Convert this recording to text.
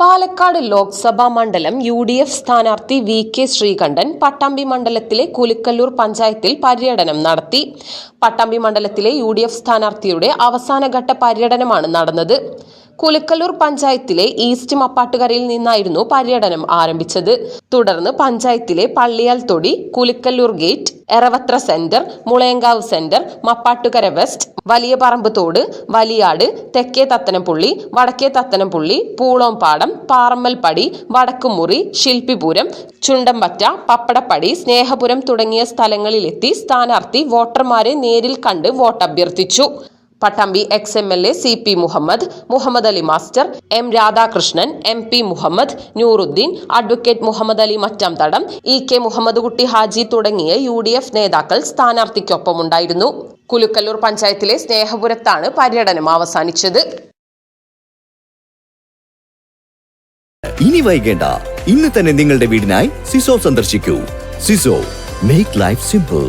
പാലക്കാട് ലോക്സഭാ മണ്ഡലം U D F സ്ഥാനാർത്ഥി V K Sreekandan Pattambi മണ്ഡലത്തിലെ കുലുക്കല്ലൂർ പഞ്ചായത്തിൽ പര്യടനം നടത്തി. പട്ടാമ്പി മണ്ഡലത്തിലെ യു ഡി എഫ് സ്ഥാനാർത്ഥിയുടെ അവസാനഘട്ട പര്യടനമാണ് നടന്നത്. കുലുക്കല്ലൂർ പഞ്ചായത്തിലെ ഈസ്റ്റ് മപ്പാട്ടുകരയിൽ നിന്നായിരുന്നു പര്യടനം ആരംഭിച്ചത്. തുടർന്ന് പഞ്ചായത്തിലെ Palliyal Thodi Kulukkallur gate Eravathra centre Mulayankavu centre Mappattukara west Valiya Parambu തോട് വലിയാട് തെക്കേ തത്തനംപുള്ളി വടക്കേ തത്തനംപുള്ളി പൂളോംപാടം പാറമ്മൽപ്പടി വടക്കുമുറി ശില്പിപുരം ചുണ്ടമ്പറ്റ പപ്പടപ്പടി സ്നേഹപുരം തുടങ്ങിയ സ്ഥലങ്ങളിലെത്തി സ്ഥാനാർത്ഥി വോട്ടർമാരെ നേരിൽ കണ്ട് വോട്ടഭ്യർത്ഥിച്ചു. Pattambi ex M L A C P Muhammed Muhammed Ali master M Radhakrishnan M P Muhammed Nooruddin advocate Muhammed Ali Mattamthadam E K Muhammed Kutty Haji തുടങ്ങിയ U D F നേതാക്കൾ സ്ഥാനാർത്ഥിക്കൊപ്പമുണ്ടായിരുന്നു. കുലുക്കല്ലൂർ പഞ്ചായത്തിലെ സ്നേഹപുരത്താണ് പര്യടനം അവസാനിച്ചത്. ഇനി വൈകേണ്ട. ഇന്ന് തന്നെ നിങ്ങളുടെ വീടിനായി സിസോ സന്ദർശിക്കൂ. സിസോ മേക്ക് ലൈഫ് സിമ്പിൾ